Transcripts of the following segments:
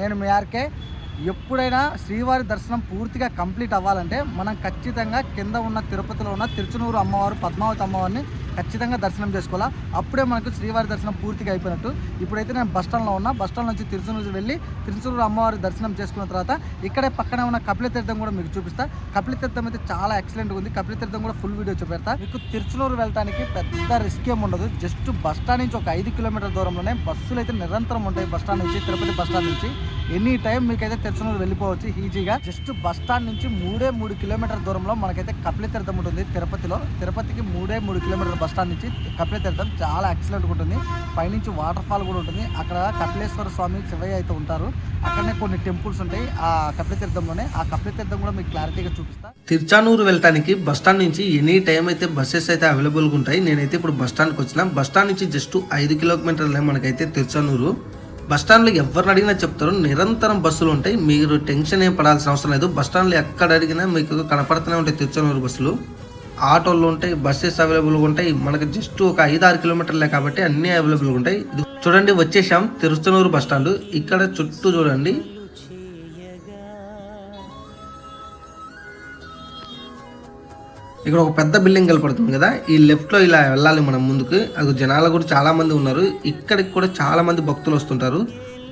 నేను మీ ఆర్కే. ఎప్పుడైనా శ్రీవారి దర్శనం పూర్తిగా కంప్లీట్ అవ్వాలంటే మనం ఖచ్చితంగా కింద ఉన్న తిరుపతిలో ఉన్న తిరుచునూరు అమ్మవారు పద్మావతి అమ్మవారిని ఖచ్చితంగా దర్శనం చేసుకోవాలా? అప్పుడే మనకు శ్రీవారి దర్శనం పూర్తిగా అయిపోయినట్టు. ఇప్పుడైతే నేను బస్ స్టాండ్లో ఉన్నా. బస్ స్టాండ్ నుంచి తిరుచూరు వెళ్ళి తిరుచూరు అమ్మవారి దర్శనం చేసుకున్న తర్వాత ఇక్కడే పక్కనే ఉన్న కపిలతీర్థం కూడా మీకు చూపిస్తా. కపిలతీర్థం అయితే చాలా ఎక్సలెంట్గా ఉంది. కపిలతీర్థం కూడా ఫుల్ వీడియో చూపెడతా. మీకు తిరుచూరు వెళ్ళడానికి పెద్ద రిస్క్ ఏమి ఉండదు. జస్ట్ బస్ స్టాండ్ నుంచి ఒక ఐదు కిలోమీటర్ దూరంలోనే బస్సులు అయితే నిరంతరం ఉంటాయి బస్ స్టాండ్ నుంచి తిరుపతి బస్ స్టాండ్ నుంచి. ఎనీ టైం మీకైతే తిరుచునూరు వెళ్ళిపోవచ్చు ఈజీగా. జస్ట్ బస్ స్టాండ్ నుంచి మూడే మూడు కిలోమీటర్ దూరంలో మనకైతే కపిలతీర్థం ఉంటుంది తిరుపతిలో. తిరుపతికి మూడే మూడు కిలోమీటర్ బస్ స్టాండ్ నుంచి కపిలతీర్థం చాలా ఎక్సలెంట్గా ఉంటుంది. పైనుంచి వాటర్ ఫాల్ కూడా ఉంటుంది. అక్కడ కపిలేశ్వర స్వామి శివయ్య అయితే ఉంటారు. అక్కడనే కొన్ని టెంపుల్స్ ఉంటాయి. ఆ కపిలతీర్థంలోనే ఆ కపిలతీర్థం కూడా మీకు క్లారిటీగా చూపిస్తా. తిరుచానూరు వెళ్ళడానికి బస్ స్టాండ్ నుంచి ఎనీ టైం అయితే బస్సెస్ అయితే అవైలబుల్గా ఉంటాయి. నేనైతే ఇప్పుడు బస్ స్టాండ్కి వచ్చిన. బస్ స్టాండ్ నుంచి జస్ట్ ఐదు కిలోమీటర్లే మనకైతే తిరుచానూరు. బస్ స్టాండ్లో ఎవరిని అడిగినా చెప్తారు. నిరంతరం బస్సులు ఉంటాయి. మీరు టెన్షన్ ఏం పడాల్సిన అవసరం లేదు. బస్ స్టాండ్లో ఎక్కడ అడిగినా మీకు కనపడుతూనే ఉంటాయి తిరుచానూరు బస్సులు. ఆటోలు ఉంటాయి బస్సెస్ అవైలబుల్గా ఉంటాయి. మనకి జస్ట్ ఒక ఐదు ఆరు కిలోమీటర్లే కాబట్టి అన్నీ అవైలబుల్గా ఉంటాయి. చూడండి వచ్చేసాం తిరుచనూరు బస్ స్టాండ్ ఇక్కడ చుట్టూ చూడండి. ఇక్కడ ఒక పెద్ద బిల్డింగ్ కనపడుతుంది కదా. ఈ లెఫ్ట్లో ఇలా వెళ్ళాలి మనం ముందుకు. అది జనాలు కూడా చాలా మంది ఉన్నారు. ఇక్కడికి కూడా చాలా మంది భక్తులు వస్తుంటారు.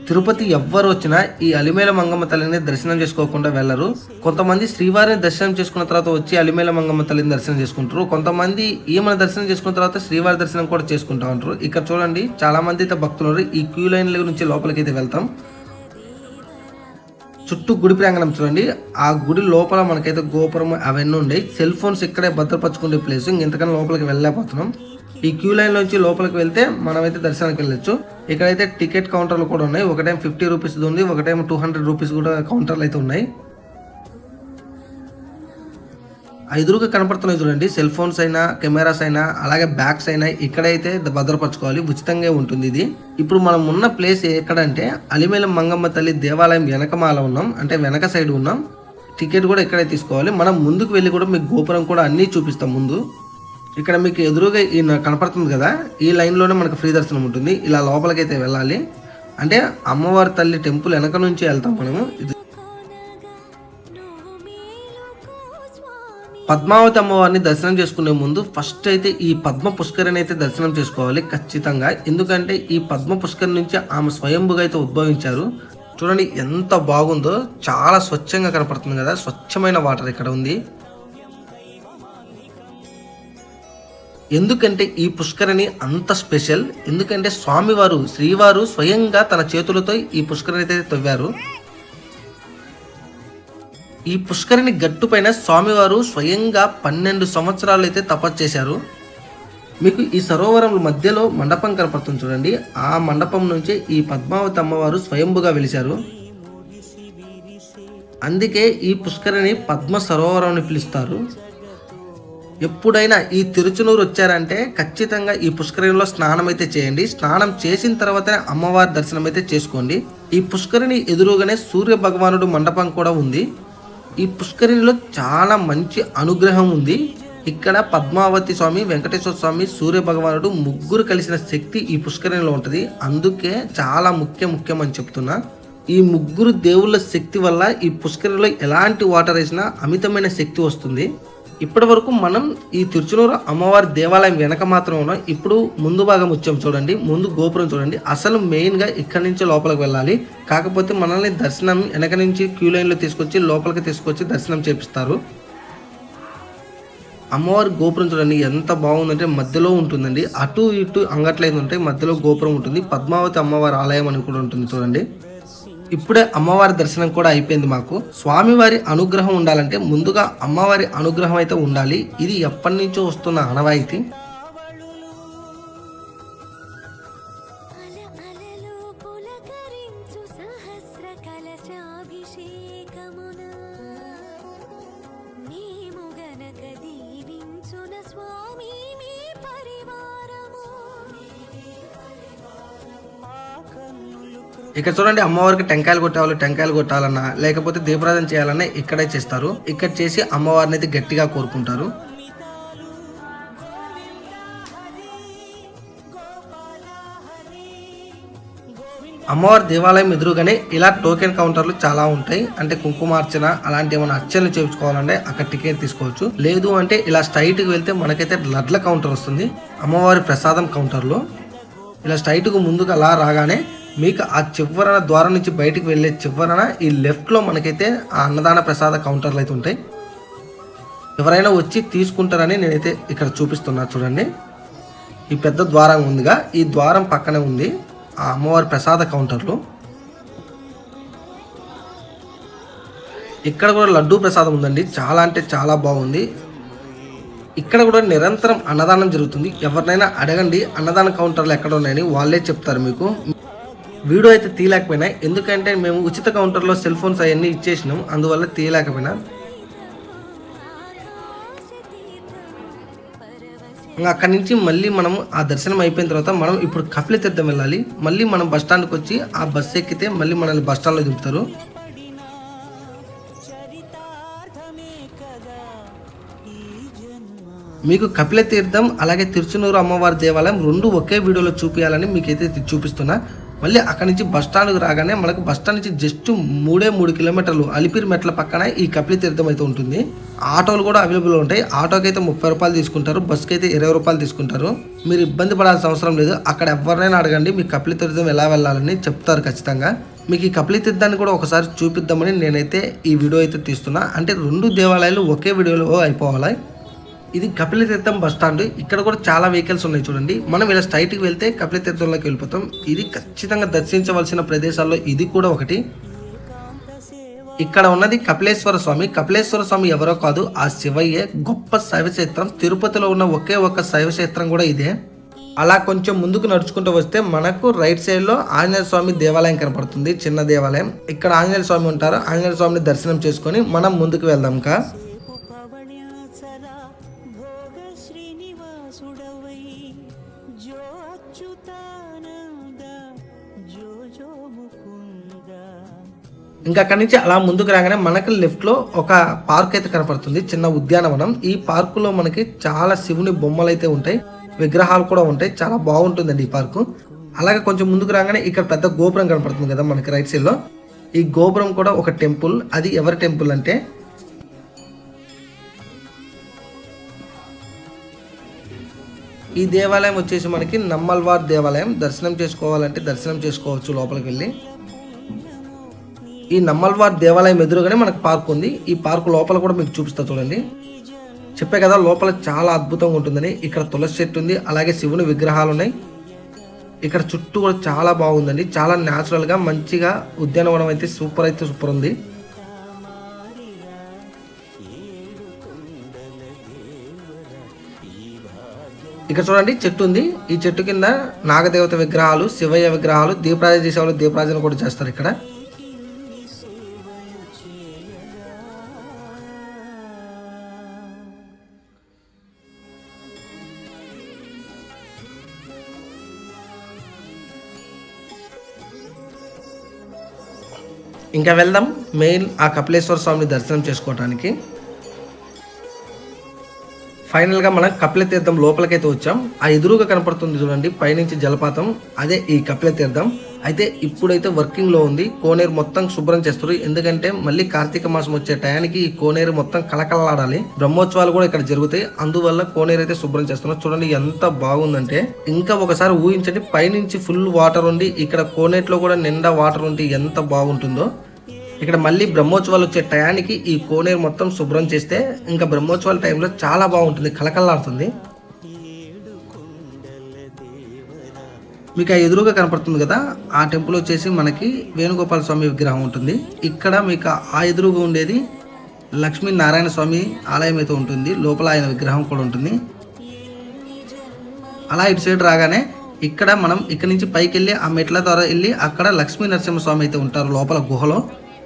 తిరుపతి ఎవ్వరు వచ్చినా ఈ అలిమేల మంగమ్మ తల్లిని దర్శనం చేసుకోకుండా వెళ్ళరు. కొంతమంది శ్రీవారిని దర్శనం చేసుకున్న తర్వాత వచ్చి అలిమేల మంగమ్మ తల్లిని దర్శనం చేసుకుంటారు. కొంతమంది ఈమెను దర్శనం చేసుకున్న తర్వాత శ్రీవారి దర్శనం కూడా చేసుకుంటా ఉంటారు. ఇక్కడ చూడండి చాలా మంది అయితే భక్తులు ఈ క్యూ లైన్ల నుంచి లోపలికి అయితే వెళ్తాం. చుట్టూ గుడి ప్రాంగణం చూడండి. ఆ గుడి లోపల మనకైతే గోపురం అవన్నీ ఉండే. సెల్ ఫోన్స్ ఇక్కడే భద్రపరచుకునే ప్లేస్. ఇంతకన్నా లోపలికి వెళ్ళలేకపోతున్నాం. ఈ క్యూ లైన్ నుంచి లోపలికి వెళ్తే మనమైతే దర్శనానికి వెళ్ళొచ్చు. ఇక్కడైతే టికెట్ కౌంటర్లు కూడా ఉన్నాయి. ఒకటేమో ఫిఫ్టీ రూపీస్ ఉంది ఒకటేమో టూ హండ్రెడ్ రూపీస్ కూడా కౌంటర్లు అయితే ఉన్నాయి. ఎదురుగా కనపడుతున్నాయి చూడండి. సెల్ ఫోన్స్ అయినా కెమెరాస్ అయినా అలాగే బ్యాగ్స్ అయినా ఇక్కడైతే భద్రపరచుకోవాలి. ఉచితంగా ఉంటుంది ఇది. ఇప్పుడు మనం ఉన్న ప్లేస్ ఎక్కడంటే అలిమేలం మంగమ్మ తల్లి దేవాలయం వెనకమాల ఉన్నాం. అంటే వెనక సైడ్ ఉన్నాం. టికెట్ కూడా ఇక్కడే తీసుకోవాలి. మనం ముందుకు వెళ్ళి కూడా మీకు గోపురం కూడా అన్నీ చూపిస్తాం ముందు. ఇక్కడ మీకు ఎదురుగా ఈ కనపడుతుంది కదా ఈ లైన్లోనే మనకు ఫ్రీ దర్శనం ఉంటుంది. ఇలా లోపలికైతే వెళ్ళాలి. అంటే అమ్మవారి తల్లి టెంపుల్ వెనక నుంచి వెళ్తాం మనము. ఇది పద్మావతి అమ్మవారిని దర్శనం చేసుకునే ముందు ఫస్ట్ అయితే ఈ పద్మ పుష్కరిని అయితే దర్శనం చేసుకోవాలి ఖచ్చితంగా. ఎందుకంటే ఈ పద్మ పుష్కరి నుంచి ఆమె స్వయంభుగా అయితే ఉద్భవించారు. చూడండి ఎంత బాగుందో. చాలా స్వచ్ఛంగా కనపడుతుంది కదా. స్వచ్ఛమైన వాటర్ ఇక్కడ ఉంది. ఎందుకంటే ఈ పుష్కరిణి అంత స్పెషల్. ఎందుకంటే స్వామివారు శ్రీవారు స్వయంగా తన చేతులతో ఈ పుష్కరిణి అయితే తవ్వారు. ఈ పుష్కరిణి గట్టుపైన స్వామివారు స్వయంగా పన్నెండు సంవత్సరాలు అయితే తపస్సు చేశారు. మీకు ఈ సరోవరం మధ్యలో మండపం కనపడుతుంది చూడండి. ఆ మండపం నుంచే ఈ పద్మావతి అమ్మవారు స్వయంభుగా వెలిశారు. అందుకే ఈ పుష్కరిణి పద్మ సరోవరం అని పిలుస్తారు. ఎప్పుడైనా ఈ తిరుచునూరు వచ్చారంటే ఖచ్చితంగా ఈ పుష్కరిణిలో స్నానం అయితే చేయండి. స్నానం చేసిన తర్వాతనే అమ్మవారి దర్శనం అయితే చేసుకోండి. ఈ పుష్కరిణి ఎదురుగానే సూర్య భగవానుడు మండపం కూడా ఉంది. ఈ పుష్కరిణిలో చాలా మంచి అనుగ్రహం ఉంది. ఇక్కడ పద్మావతి స్వామి వెంకటేశ్వర స్వామి సూర్య భగవానుడు ముగ్గురు కలిసిన శక్తి ఈ పుష్కరిణిలో ఉంటుంది. అందుకే చాలా ముఖ్య ముఖ్యం అని చెప్తున్నా. ఈ ముగ్గురు దేవుళ్ళ శక్తి వల్ల ఈ పుష్కరిణిలో ఎలాంటి వాటర్ వేసినా అమితమైన శక్తి వస్తుంది. ఇప్పటి వరకు మనం ఈ తిరుచునూరు అమ్మవారి దేవాలయం వెనక మాత్రం ఉన్నాం ఇప్పుడు ముందు భాగం వచ్చాం చూడండి ముందు గోపురం చూడండి. అసలు మెయిన్గా ఇక్కడి నుంచి లోపలికి వెళ్ళాలి. కాకపోతే మనల్ని దర్శనం వెనక నుంచి క్యూ లైన్లో తీసుకొచ్చి లోపలికి తీసుకొచ్చి దర్శనం చేపిస్తారు. అమ్మవారి గోపురం చూడండి ఎంత బాగుందంటే మధ్యలో ఉంటుందండి. అటు ఇటు అంగట్లేదు ఉంటాయి మధ్యలో గోపురం ఉంటుంది. పద్మావతి అమ్మవారి ఆలయం అని కూడా ఉంటుంది చూడండి. ఇప్పుడే అమ్మవారి దర్శనం కూడా అయిపోయింది మాకు. స్వామివారి అనుగ్రహం ఉండాలంటే ముందుగా అమ్మవారి అనుగ్రహం అయితే ఉండాలి. ఇది ఎప్పటి నుంచో వస్తున్న ఆనవాయితీ. ఇక్కడ చూడండి అమ్మవారికి టెంకాయలు కొట్టేవాళ్ళు టెంకాయలు కొట్టాలన్నా లేకపోతే దీపరాధన చేయాలన్నా ఇక్కడే చేస్తారు. ఇక్కడ చేసి అమ్మవారిని అయితే గట్టిగా కోరుకుంటారు. అమ్మవారి దేవాలయం ఎదురుగానే ఇలా టోకెన్ కౌంటర్లు చాలా ఉంటాయి. అంటే కుంకుమార్చన అలాంటి ఏమైనా అర్చనలు చేయించుకోవాలంటే అక్కడ టికెట్ తీసుకోవచ్చు. లేదు అంటే ఇలా స్ట్రైట్కి వెళ్తే మనకైతే లడ్ల కౌంటర్ వస్తుంది. అమ్మవారి ప్రసాదం కౌంటర్లో. ఇలా స్ట్రైట్కు ముందుకు అలా రాగానే మీకు ఆ చివరన ద్వారం నుంచి బయటికి వెళ్ళే చివరన ఈ లెఫ్ట్లో మనకైతే ఆ అన్నదాన ప్రసాద కౌంటర్లు అయితే ఉంటాయి. ఎవరైనా వచ్చి తీసుకుంటారని నేనైతే ఇక్కడ చూపిస్తున్నా చూడండి. ఈ పెద్ద ద్వారం ఉందిగా. ఈ ద్వారం పక్కనే ఉంది ఆ అమ్మవారి ప్రసాద కౌంటర్లు ఇక్కడ కూడా లడ్డూ ప్రసాదం ఉందండి. చాలా అంటే చాలా బాగుంది. ఇక్కడ కూడా నిరంతరం అన్నదానం జరుగుతుంది. ఎవరినైనా అడగండి అన్నదాన కౌంటర్లు ఎక్కడ ఉన్నాయని వాళ్ళే చెప్తారు మీకు. వీడియో అయితే తీయలేకపోయినా. ఎందుకంటే మేము ఉచిత కౌంటర్లో సెల్ ఫోన్స్ అవన్నీ ఇచ్చేసినాం. అందువల్ల తీయలేకపోయినా. ఇంకా అక్కడి నుంచి మళ్ళీ మనం ఆ దర్శనం అయిపోయిన తర్వాత మనం ఇప్పుడు కపిల తీర్థం వెళ్ళాలి. మళ్ళీ మనం బస్ స్టాండ్కి వచ్చి ఆ బస్సు ఎక్కితే మళ్ళీ మనల్ని బస్ స్టాండ్లో దింపుతారు. మీకు కపిల తీర్థం అలాగే తిరుచునూరు అమ్మవారి దేవాలయం రెండు ఒకే వీడియోలో చూపించాలని మీకైతే చూపిస్తున్నా. మళ్ళీ అక్కడి నుంచి బస్ స్టాండ్కి రాగానే మనకు బస్ స్టాండ్ నుంచి జస్ట్ మూడే మూడు కిలోమీటర్లు అలిపిరి మెట్ల పక్కన ఈ కపిలి తీర్థం అయితే ఉంటుంది. ఆటోలు కూడా అవైలబుల్ ఉంటాయి. ఆటోకి అయితే ముప్పై రూపాయలు తీసుకుంటారు. బస్కి అయితే ఇరవై రూపాయలు తీసుకుంటారు. మీరు ఇబ్బంది పడాల్సిన అవసరం లేదు. అక్కడ ఎవరినైనా అడగండి. మీకు కపిలి తీర్థం ఎలా వెళ్ళాలని చెప్తారు ఖచ్చితంగా. మీకు ఈ కపిలి తీర్థాన్ని కూడా ఒకసారి చూపిద్దామని నేనైతే ఈ వీడియో అయితే తీస్తున్నా. అంటే రెండు దేవాలయాలు ఒకే వీడియోలో అయిపోవాలి. ఇది కపిల తీర్థం బస్ స్టాండ్. ఇక్కడ కూడా చాలా వెహికల్స్ ఉన్నాయి చూడండి. మనం ఇలా స్ట్రైట్కి వెళ్తే కపిల తీర్థంలోకి వెళ్ళిపోతాం. ఇది ఖచ్చితంగా దర్శించవలసిన ప్రదేశాల్లో ఇది కూడా ఒకటి. ఇక్కడ ఉన్నది కపిలేశ్వర స్వామి. కపిలేశ్వర స్వామి ఎవరో కాదు ఆ శివయ్యే. గొప్ప శైవక్షేత్రం. తిరుపతిలో ఉన్న ఒకే ఒక శైవక్షేత్రం కూడా ఇదే. అలా కొంచెం ముందుకు నడుచుకుంటూ వస్తే మనకు రైట్ సైడ్లో ఆంజనేయ స్వామి దేవాలయం కనపడుతుంది చిన్న దేవాలయం. ఇక్కడ ఆంజనేయ స్వామి ఉంటారు. ఆంజనేయ స్వామిని దర్శనం చేసుకొని మనం ముందుకు వెళ్దాం కా ఇంకా అక్కడి నుంచి అలా ముందుకు రాగానే మనకి లెఫ్ట్లో ఒక పార్క్ అయితే కనపడుతుంది చిన్న ఉద్యానవనం. ఈ పార్కులో మనకి చాలా శివుని బొమ్మలు అయితే ఉంటాయి విగ్రహాలు కూడా ఉంటాయి చాలా బాగుంటుందండి ఈ పార్కు. అలాగే కొంచెం ముందుకు రాగానే ఇక్కడ పెద్ద గోపురం కనపడుతుంది కదా మనకి రైట్ సైడ్లో. ఈ గోపురం కూడా ఒక టెంపుల్ అది ఎవరి టెంపుల్ అంటే? ఈ దేవాలయం వచ్చేసి మనకి నమ్మల్వార్ దేవాలయం. దర్శనం చేసుకోవాలంటే దర్శనం చేసుకోవచ్చు లోపలికి వెళ్ళి. ఈ నమ్మల్వార్ దేవాలయం ఎదురుగానే మనకు పార్క్ ఉంది. ఈ పార్క్ లోపల కూడా మీకు చూపిస్తా చూడండి. చెప్పే కదా లోపల చాలా అద్భుతంగా ఉంటుందని. ఇక్కడ తులసి చెట్టు ఉంది అలాగే శివుని విగ్రహాలు ఉన్నాయి. ఇక్కడ చుట్టూ కూడా చాలా బాగుందండి. చాలా న్యాచురల్గా మంచిగా ఉద్యానవనం అయితే సూపర్ అయితే సూపర్ ఉంది. ఇక్కడ చూడండి చెట్టు ఉంది. ఈ చెట్టు కింద నాగదేవత విగ్రహాలు శివయ్య విగ్రహాలు దీపరాజన చేసేవాళ్ళు దీపరాజన కూడా చేస్తారు ఇక్కడ. ఇంకా వెళ్దాం. మెయిన్ ఆ కపిలేశ్వర స్వామిని దర్శనం చేసుకోవటానికి. ఫైనల్గా మనం కపిల తీర్థం లోపలికైతే వచ్చాం. ఆ ఎదురుగా కనపడుతుంది చూడండి పైనుంచి జలపాతం. అదే ఈ కపిల తీర్థం అయితే ఇప్పుడైతే వర్కింగ్లో ఉంది. కోనేరు మొత్తం శుభ్రం చేస్తారు. ఎందుకంటే మళ్ళీ కార్తీక మాసం వచ్చే టయానికి ఈ కోనేరు మొత్తం కలకలలాడాలి బ్రహ్మోత్సవాలు కూడా ఇక్కడ జరుగుతాయి. అందువల్ల కోనేరు అయితే శుభ్రం చేస్తున్నారు. చూడండి ఎంత బాగుందంటే ఇంకా ఒకసారి ఊహించండి పైనుంచి ఫుల్ వాటర్ ఉండి ఇక్కడ కోనేట్లో కూడా నిండా వాటర్ ఉంటే ఎంత బాగుంటుందో. ఇక్కడ మళ్ళీ బ్రహ్మోత్సవాలు వచ్చే టయానికి ఈ కోనేరు మొత్తం శుభ్రం చేస్తే ఇంకా బ్రహ్మోత్సవాల టైంలో చాలా బాగుంటుంది కలకల్లాడుతుంది మీకు ఆ ఎదురుగా కనపడుతుంది కదా ఆ టెంపుల్ వచ్చేసి మనకి వేణుగోపాల స్వామి విగ్రహం ఉంటుంది. ఇక్కడ మీకు ఆ ఎదురుగా ఉండేది లక్ష్మీ నారాయణ స్వామి ఆలయం అయితే ఉంటుంది లోపల ఆయన విగ్రహం కూడా ఉంటుంది. అలా ఇటు సైడ్ రాగానే ఇక్కడ మనం ఇక్కడ నుంచి పైకి వెళ్ళి ఆ మెట్ల ద్వారా వెళ్ళి అక్కడ లక్ష్మీ నరసింహస్వామి అయితే ఉంటారు లోపల గుహలో.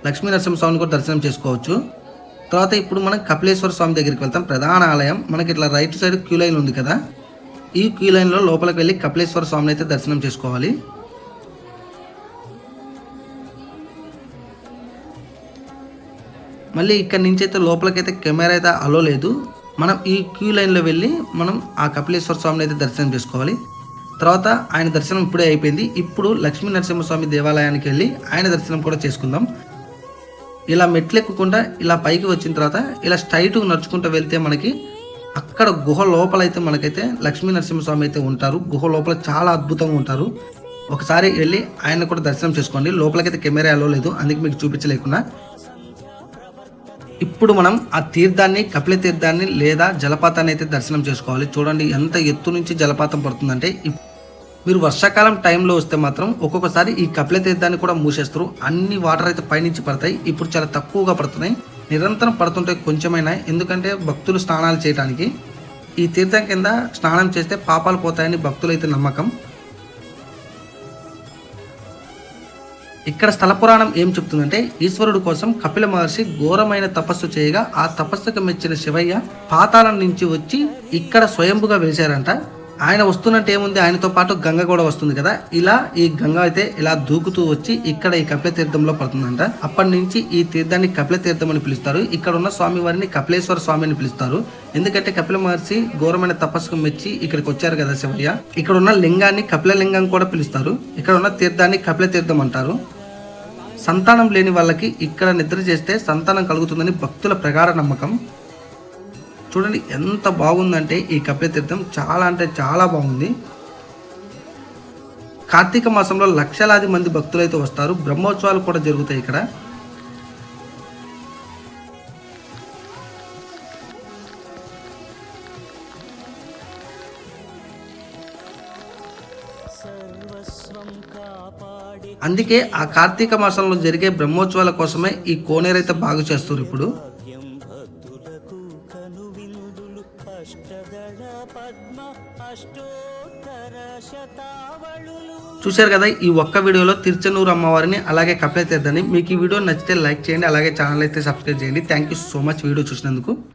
లక్ష్మీ నరసింహస్వామిని కూడా దర్శనం చేసుకోవచ్చు. తర్వాత ఇప్పుడు మనం కపిలేశ్వర స్వామి దగ్గరికి వెళ్తాం. ప్రధాన ఆలయం. మనకి ఇట్లా రైట్ సైడ్ క్యూ లైన్ ఉంది కదా. ఈ క్యూ లైన్లో లోపలికి వెళ్ళి కపిలేశ్వర స్వామిని అయితే దర్శనం చేసుకోవాలి. మళ్ళీ ఇక్కడి నుంచి అయితే లోపలికైతే కెమెరా అయితే అలో లేదు. మనం ఈ క్యూ లైన్లో వెళ్ళి మనం ఆ కపిలేశ్వర స్వామిని అయితే దర్శనం చేసుకోవాలి. తర్వాత ఆయన దర్శనం ఇప్పుడే అయిపోయింది. ఇప్పుడు లక్ష్మీ నరసింహస్వామి దేవాలయానికి వెళ్ళి ఆయన దర్శనం కూడా చేసుకుందాం. ఇలా మెట్లు ఎక్కకుండా ఇలా పైకి వచ్చిన తర్వాత ఇలా స్ట్రైట్గా నడుచుకుంటూ వెళ్తే మనకి అక్కడ గుహ లోపల అయితే మనకైతే లక్ష్మీ నరసింహస్వామి అయితే ఉంటారు. గుహ లోపల చాలా అద్భుతంగా ఉంటారు. ఒకసారి వెళ్ళి ఆయన కూడా దర్శనం చేసుకోండి. లోపలికైతే కెమెరా అలో లేదు. అందుకే మీకు చూపించలేకుండా ఇప్పుడు మనం ఆ తీర్థాన్ని కపిల తీర్థాన్ని లేదా జలపాతాన్ని అయితే దర్శనం చేసుకోవాలి. చూడండి ఎంత ఎత్తు నుంచి జలపాతం పడుతుందంటే ఇప్- మీరు వర్షాకాలం టైంలో వస్తే మాత్రం ఒక్కొక్కసారి ఈ కపిల తీర్థాన్ని కూడా మూసేస్తారు. అన్ని వాటర్ అయితే పైనుంచి పడతాయి. ఇప్పుడు చాలా తక్కువగా పడుతున్నాయి. నిరంతరం పడుతుంటే కొంచెమైనా ఎందుకంటే భక్తులు స్నానాలు చేయడానికి ఈ తీర్థం కింద స్నానం చేస్తే పాపాలు పోతాయని భక్తులైతే నమ్మకం. ఇక్కడ స్థల పురాణం ఏం చెప్తుందంటే ఈశ్వరుడు కోసం కపిల మహర్షి ఘోరమైన తపస్సు చేయగా ఆ తపస్సుకు మెచ్చిన శివయ్య పాతాళం నుంచి వచ్చి ఇక్కడ స్వయంభుగా వెలిశారంట. ఆయన వస్తున్నట్టు ఏముంది? ఆయనతో పాటు గంగ కూడా వస్తుంది కదా? ఇలా ఈ గంగ అయితే ఇలా దూకుతూ వచ్చి ఇక్కడ ఈ కపిల తీర్థంలో పడుతుందంట. అప్పటి నుంచి ఈ తీర్థాన్ని కపిల తీర్థం అని పిలుస్తారు. ఇక్కడ ఉన్న స్వామి వారిని కపిలేశ్వర స్వామి అని పిలుస్తారు. ఎందుకంటే కపిల మహర్షి ఘోరమైన తపస్సుకు మెచ్చి ఇక్కడికి వచ్చారు కదా శివయ్య? ఇక్కడ ఉన్న లింగాన్ని కపిల లింగం కూడా పిలుస్తారు. ఇక్కడ ఉన్న తీర్థాన్ని కపిల తీర్థం అంటారు. సంతానం లేని వాళ్ళకి ఇక్కడ నిద్ర చేస్తే సంతానం కలుగుతుందని భక్తుల ప్రగాఢ నమ్మకం. చూడండి ఎంత బాగుందంటే ఈ కపిల తీర్థం. చాలా అంటే చాలా బాగుంది. కార్తీక మాసంలో లక్షలాది మంది భక్తులు అయితే వస్తారు. బ్రహ్మోత్సవాలు కూడా జరుగుతాయి ఇక్కడ. అందుకే ఆ కార్తీక మాసంలో జరిగే బ్రహ్మోత్సవాల కోసమే ఈ కోనేరైతే బాగు చేస్తారు ఇప్పుడు. చూశారు కదా ఈ ఒక్క వీడియోలో తిరుచనూరు అమ్మవారిని అలాగే కప్లైతే తీర్థాన్ని మీకు ఈ వీడియో నచ్చితే లైక్ చేయండి అలాగే ఛానల్ అయితే సబ్స్క్రైబ్ చేయండి. Thank you so much video చూసినందుకు.